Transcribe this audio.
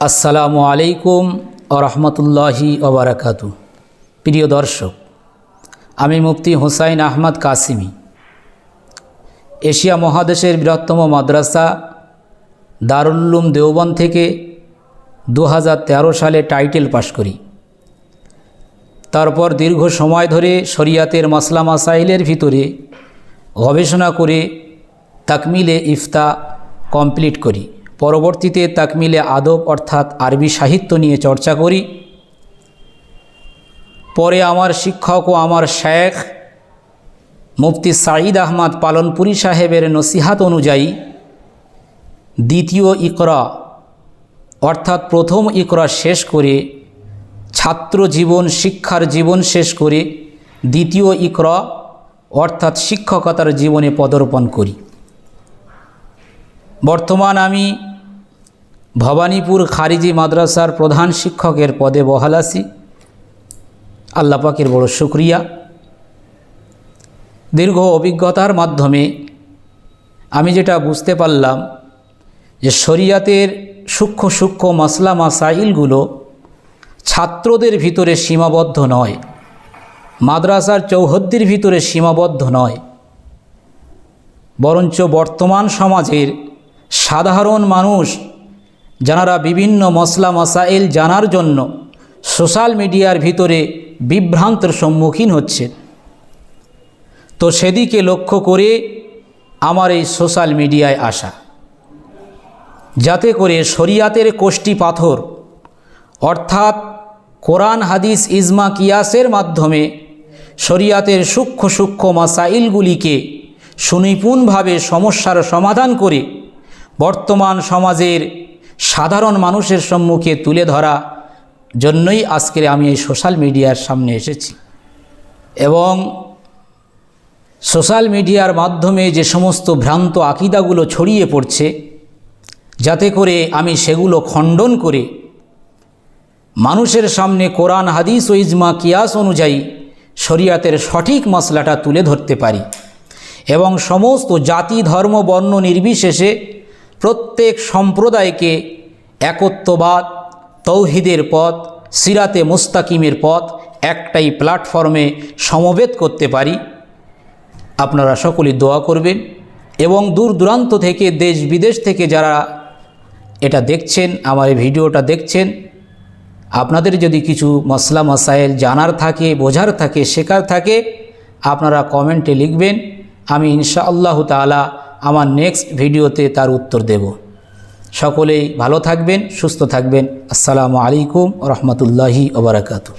আসসালামু আলাইকুম রহমতুল্লাহি ওবরাকাতু প্রিয় দর্শক, আমি মুফতি হুসাইন আহমদ কাসিমি। এশিয়া মহাদেশের বৃহত্তম মাদ্রাসা দারুল্লুম দেওবন থেকে দু হাজার তেরো সালে টাইটেল পাশ করি। তারপর দীর্ঘ সময় ধরে শরিয়াতের মাসলা মাসাইলের ভিতরে গবেষণা করে তাকমিলে ইফতা কমপ্লিট করি। পরবর্তীতে তাকমিলে আদব অর্থাৎ আরবি সাহিত্য নিয়ে চর্চা করি। পরে আমার শিক্ষক ও আমার শেখ মুফতি সাঈদ আহমদ পালনপুরি সাহেবের নসিহাত অনুযায়ী দ্বিতীয় ইকরা অর্থাৎ প্রথম ইকরা শেষ করে, ছাত্র জীবন, শিক্ষার জীবন শেষ করে দ্বিতীয় ইকরা অর্থাৎ শিক্ষকতার জীবনে পদার্পণ করি। বর্তমান আমি ভবানীপুর খারিজি মাদ্রাসার প্রধান শিক্ষকের পদে বহাল আছি। আল্লাপাকের বড় শুক্রিয়া। দীর্ঘ অভিজ্ঞতার মাধ্যমে আমি যেটা বুঝতে পারলাম যে শরিয়াতের সূক্ষ্ম সূক্ষ্ম মাসলা মাসাইলগুলো ছাত্রদের ভিতরে সীমাবদ্ধ নয়, মাদ্রাসার চৌহদ্দির ভিতরে সীমাবদ্ধ নয়, বরঞ্চ বর্তমান সমাজের সাধারণ মানুষ যারা বিভিন্ন মশলা মাসাইল জানার জন্য সোশ্যাল মিডিয়ার ভিতরে বিভ্রান্তের সম্মুখীন হচ্ছে। তো সেদিকে লক্ষ্য করে আমার এই সোশ্যাল মিডিয়ায় আসা। যাতে করে শরিয়াতের কোষ্টি পাথর, অর্থাৎ কোরআন হাদিস ইজমা কিয়াসের মাধ্যমে শরিয়াতের সূক্ষ্ম সূক্ষ্ম মাসাইলগুলিকে সুনিপুণভাবে সমস্যার সমাধান করে বর্তমান সমাজের সাধারণ মানুষের সম্মুখে তুলে ধরা জন্যই আজকে আমি এই সোশ্যাল মিডিয়ার সামনে এসেছি। এবং সোশ্যাল মিডিয়ার মাধ্যমে যে সমস্ত ভ্রান্ত আকিদাগুলো ছড়িয়ে পড়ছে, যাতে করে আমি সেগুলো খণ্ডন করে মানুষের সামনে কোরআন, হাদিস ও ইজমা, কিয়াস অনুযায়ী শরিয়াতের সঠিক মশলাটা তুলে ধরতে পারি। এবং সমস্ত জাতি, ধর্ম, বর্ণ নির্বিশেষে প্রত্যেক সম্প্রদায়কে একত্ববাদ, তৌহিদের পথ, সিরাতে মুস্তাকিমের পথ একটাই প্ল্যাটফর্মে সমবেত করতে পারি। আপনারা সকলে দোয়া করবেন এবং দূর দূরান্ত থেকে, দেশ বিদেশ থেকে যারা এটা দেখছেন, আমার এই ভিডিওটা দেখছেন, আপনাদের যদি কিছু মশলা মশাইল জানার থাকে, বোঝার থাকে, শেখার থাকে, আপনারা কমেন্টে লিখবেন। আমি ইনশা আল্লাহ তালা আমার নেক্সট ভিডিওতে তার উত্তর দেব। সকলেই ভালো থাকবেন, সুস্থ থাকবেন। আসসালামু আলাইকুম রহমতুল্লাহি ওবরাকাতু